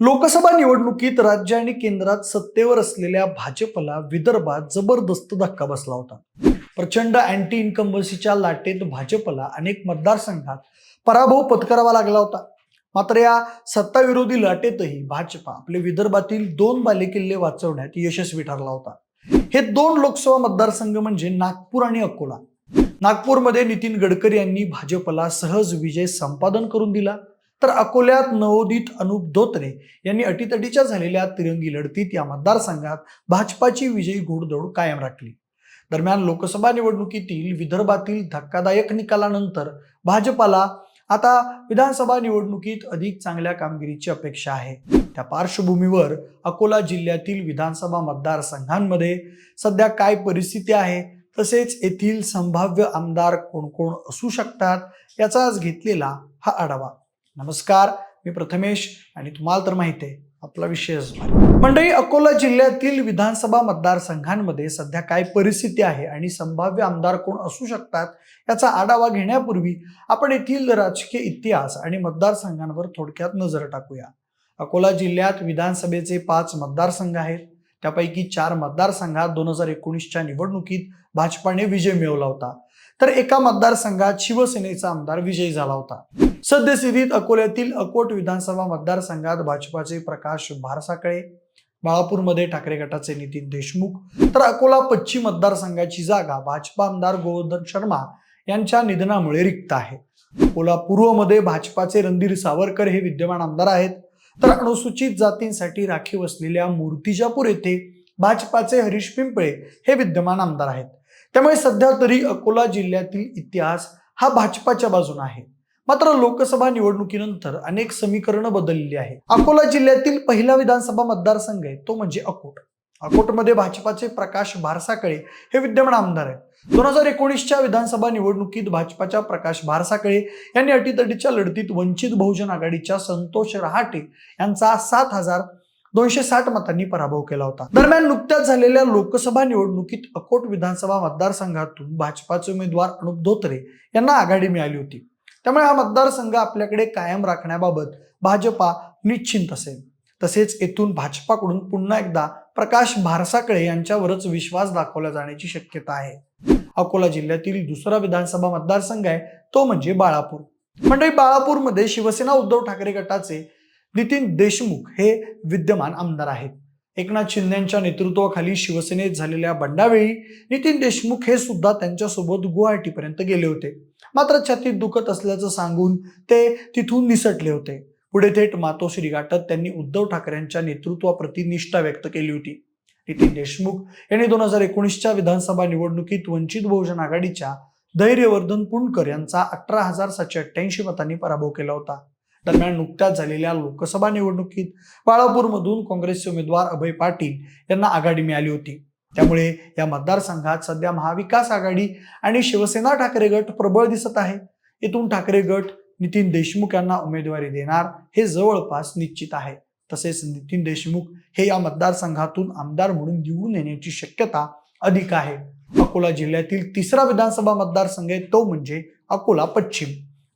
लोकसभा निवडणुकीत राज्य आणि केंद्रात सत्तेवर असलेल्या भाजपला विदर्भात जबरदस्त धक्का बसला होता. प्रचंड अँटी इन्कम्बन्सीच्या लाटेत भाजपला अनेक मतदारसंघात पराभव पत्करावा लागला होता. मात्र या सत्ताविरोधी लाटेतही भाजपा आपले विदर्भातील दोन बालेकिल्ले वाचवण्यात यशस्वी ठरला होता. हे दोन लोकसभा मतदारसंघ म्हणजे नागपूर आणि अकोला. नागपूरमध्ये नितीन गडकरी यांनी भाजपला सहज विजय संपादन करून दिला. तर अकोल्यात नवोदित अनुप धोत्रे यांनी अटीतटीच्या झालेल्या तिरंगी लढतीत या मतदारसंघात भाजपाची विजयी घोडदौड कायम राखली. दरम्यान लोकसभा निवडणुकीतील विदर्भातील धक्कादायक निकालानंतर भाजपाला आता विधानसभा निवडणुकीत अधिक चांगल्या कामगिरीची अपेक्षा आहे. त्या पार्श्वभूमीवर अकोला जिल्ह्यातील विधानसभा मतदारसंघांमध्ये सध्या काय परिस्थिती आहे? तसेच येथील संभाव्य आमदार कोण कोण असू शकतात? याचा आज घेतलेला हा आढावा. नमस्कार मी प्रथमेश आणि तुम्हाला तर माहिती आहे आपला विषय मंडळी अकोला जिल्ह्यातील विधानसभा मतदारसंघांमध्ये सध्या काय परिस्थिती आहे आणि संभाव्य आमदार कोण असू शकतात याचा आढावा घेण्यापूर्वी आपण येथील राजकीय इतिहास आणि मतदारसंघांवर थोडक्यात नजर टाकूया. अकोला जिल्ह्यात विधानसभेचे पाच मतदारसंघ आहेत. त्यापैकी चार मतदारसंघात दोन हजार एकोणीसच्या निवडणुकीत भाजपाने विजय मिळवला होता. तर एका मतदारसंघात शिवसेनेचा आमदार विजयी झाला होता. सद्यस्थितीत अकोल्यातील अकोट विधानसभा मतदारसंघात भाजपाचे प्रकाश भारसाकळे बाळापूरमध्ये ठाकरे गटाचे नितीन देशमुख तर अकोला पश्चिम मतदारसंघाची जागा भाजपा आमदार गोवर्धन शर्मा यांच्या निधनामुळे रिक्त आहे. अकोला पूर्वमध्ये भाजपाचे रणधीर सावरकर हे विद्यमान आमदार आहेत. तर अनुसूचित जातींसाठी राखीव असलेल्या मूर्तिजापूर येथे भाजपाचे हरीश पिंपळे हे विद्यमान आमदार आहेत. त्यामुळे सध्या तरी अकोला जिल्ह्यातील इतिहास हा भाजपाच्या बाजूने आहे. मात्र लोकसभा निवडणुकीनंतर अनेक समीकरणं बदललेली आहे अकोला जिल्ह्यातील पहिला विधानसभा मतदारसंघ आहे तो म्हणजे अकोट. अकोटमध्ये भाजपाचे प्रकाश भारसाकळे हे विद्यमान आमदार आहेत. दोन हजार एकोणीसच्या विधानसभा निवडणुकीत भाजपाच्या प्रकाश भारसाकळे यांनी अटीतटीच्या लढतीत वंचित बहुजन आघाडीच्या संतोष रहाटे यांचा सात हजार दोनशे साठ मतांनी पराभव केला होता. दरम्यान नुकत्याच झालेल्या लोकसभा निवडणुकीत अकोट विधानसभा मतदारसंघातून भाजपाचे उमेदवार अनुप धोत्रे यांना आघाडी मिळाली होती. त्यामुळे हा मतदारसंघ आपल्याकडे कायम राखण्याबाबत भाजपा निश्चिंत असेल. तसेच येथून भाजपाकडून पुन्हा एकदा प्रकाश भारसाकळे यांच्यावरच विश्वास दाखवला जाण्याची शक्यता आहे. अकोला जिल्ह्यातील दुसरा विधानसभा मतदारसंघ आहे तो म्हणजे बाळापूर. म्हणजे बाळापूरमध्ये शिवसेना उद्धव ठाकरे गटाचे नितीन देशमुख हे विद्यमान आमदार आहेत. एकनाथ शिंदेच्या नेतृत्वाखाली शिवसेनेत झालेल्या बंडावेळी नितीन देशमुख हे सुद्धा त्यांच्यासोबत गुवाहाटीपर्यंत गेले होते. मात्र छातीत दुखत असल्याचं सांगून ते तिथून निसटले होते. पुढे थेट मातोश्री गाठत त्यांनी उद्धव ठाकरेंच्या नेतृत्वाप्रती निष्ठा व्यक्त केली होती. नितीन देशमुख यांनी दोन हजार एकोणीसच्या विधानसभा निवडणुकीत वंचित बहुजन आघाडीच्या धैर्यवर्धन पुणकर यांचा अठरा हजार सातशे अठ्ठ्याऐंशी मतांनी पराभव केला होता. दरम्यान नुकत्याच झालेल्या लोकसभा निवडणुकीत बाळापूरमधून काँग्रेसचे उमेदवार अभय पाटील यांना आघाडी मिळाली होती. त्यामुळे या मतदारसंघात सध्या महाविकास आघाडी आणि शिवसेना ठाकरे गट प्रबळ दिसत आहे. येथून ठाकरे गट नितीन देशमुख यांना उमेदवारी देणार हे जवळपास निश्चित आहे. तसेच नितीन देशमुख हे या मतदारसंघातून आमदार म्हणून निवडून येण्याची शक्यता अधिक आहे. अकोला जिल्ह्यातील तिसरा विधानसभा मतदारसंघ आहे तो म्हणजे अकोला पश्चिम.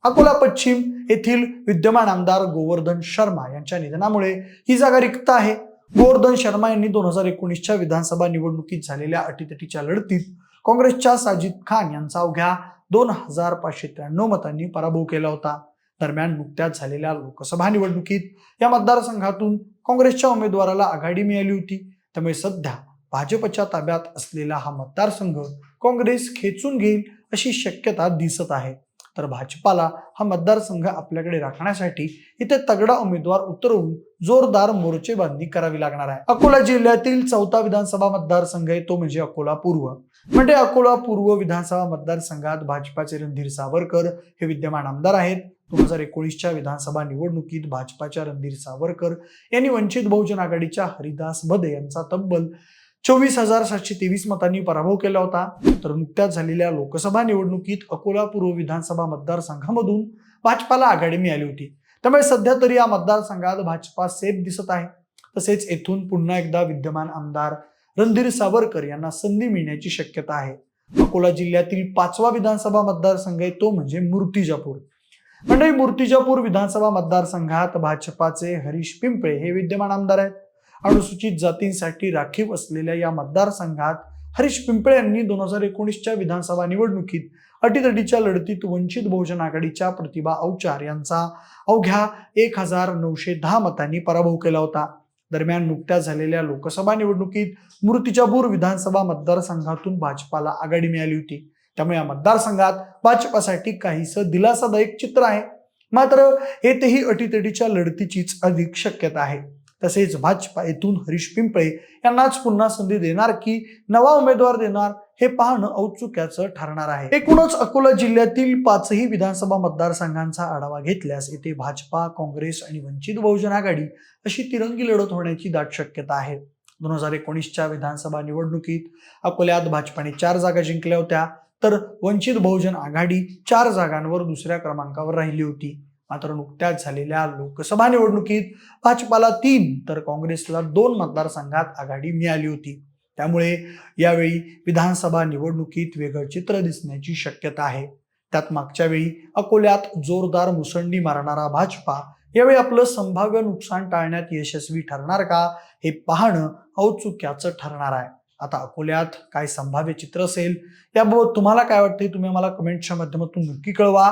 अकोला पश्चिम येथील विद्यमान आमदार गोवर्धन शर्मा यांच्या निधनामुळे ही जागा रिक्त आहे. गोवर्धन शर्मा यांनी दोन हजार एकोणीसच्या विधानसभा निवडणुकीत झालेल्या अटीतटीच्या लढतीत काँग्रेसच्या साजिद खान यांचा अवघ्या दोन हजार पाचशे त्र्याण्णव मतांनी पराभव केला होता. दरम्यान नुकत्याच झालेल्या लोकसभा निवडणुकीत या मतदारसंघातून काँग्रेसच्या उमेदवाराला आघाडी मिळाली होती. त्यामुळे सध्या भाजपच्या ताब्यात असलेला हा मतदारसंघ काँग्रेस खेचून घेईल अशी शक्यता दिसत आहे. तर भाजपाला हा मतदारसंघ आपल्याकडे राखण्यासाठी इथे तगडा उमेदवार उतरवून जोरदार मोर्चेबांधणी करावी लागणार आहे. अकोला जिल्ह्यातील चौथा विधानसभा मतदारसंघ आहे तो म्हणजे अकोला पूर्व. म्हणजे अकोला पूर्व विधानसभा मतदारसंघात भाजपाचे रणधीर सावरकर हे विद्यमान आमदार आहेत. दोन हजार एकोणीसच्या विधानसभा निवडणुकीत भाजपाच्या रणधीर सावरकर यांनी वंचित बहुजन आघाडीच्या हरिदास भदे यांचा तब्बल चोवीस हजार सातशे तेवीस मतांनी पराभव केला होता. तर नुकत्याच झालेल्या लोकसभा निवडणुकीत अकोला पूर्व विधानसभा मतदारसंघामधून भाजपाला आघाडी मिळाली होती. त्यामुळे सध्या तरी या मतदारसंघात भाजपा सेफ दिसत आहे. तसेच येथून पुन्हा एकदा विद्यमान आमदार रणधीर सावरकर यांना संधी मिळण्याची शक्यता आहे. अकोला जिल्ह्यातील पाचवा विधानसभा मतदारसंघ आहे तो म्हणजे मूर्तिजापूर. मंडळी मूर्तिजापूर विधानसभा मतदारसंघात भाजपाचे हरीश पिंपळे हे विद्यमान आमदार आहेत. अनुसूचित जातींसाठी राखीव असलेल्या या मतदारसंघात हरीश पिंपळे यांनी दोन हजार एकोणीसच्या विधानसभा निवडणुकीत अटीतटीच्या लढतीत वंचित बहुजन आघाडीच्या प्रतिभा औचार यांचा अवघ्या एक हजार नऊशे दहा मतांनी पराभव केला होता. दरम्यान नुकत्याच झालेल्या लोकसभा निवडणुकीत मूर्तिजापूर विधानसभा मतदारसंघातून भाजपाला आघाडी मिळाली होती. त्यामुळे या मतदारसंघात भाजपासाठी काहीसं दिलासादायक चित्र आहे. मात्र येथेही अटीतटीच्या लढतीचीच अधिक शक्यता आहे. तसेच भाजपा येथून हरीश पिंपळे यांनाच पुन्हा संधी देणार की नवा उमेदवार देणार हे पाहणं औत्सुक्याचं ठरणार आहे. एकूणच अकोला जिल्ह्यातील पाचही विधानसभा मतदारसंघांचा आढावा घेतल्यास येथे भाजपा काँग्रेस आणि वंचित बहुजन आघाडी अशी तिरंगी लढत होण्याची दाट शक्यता आहे. दोन हजार एकोणीसच्या विधानसभा निवडणुकीत अकोल्यात भाजपाने चार जागा जिंकल्या होत्या तर वंचित बहुजन आघाडी चार जागांवर दुसऱ्या क्रमांकावर राहिली होती. मात्र नुकत्याच झालेल्या लोकसभा निवडणुकीत भाजपाला तीन तर काँग्रेसला दोन मतदारसंघात आघाडी मिळाली होती. त्यामुळे यावेळी विधानसभा निवडणुकीत वेगळं चित्र दिसण्याची शक्यता आहे. त्यात मागच्या वेळी अकोल्यात जोरदार मुसंडी मारणारा भाजपा यावेळी आपलं संभाव्य नुकसान टाळण्यात यशस्वी ठरणार का हे पाहणं औत्सुक्याचं ठरणार आहे. आता अकोल्यात काय संभाव्य चित्र असेल याबाबत तुम्हाला काय वाटते तुम्ही मला कमेंटच्या माध्यमातून नक्की कळवा.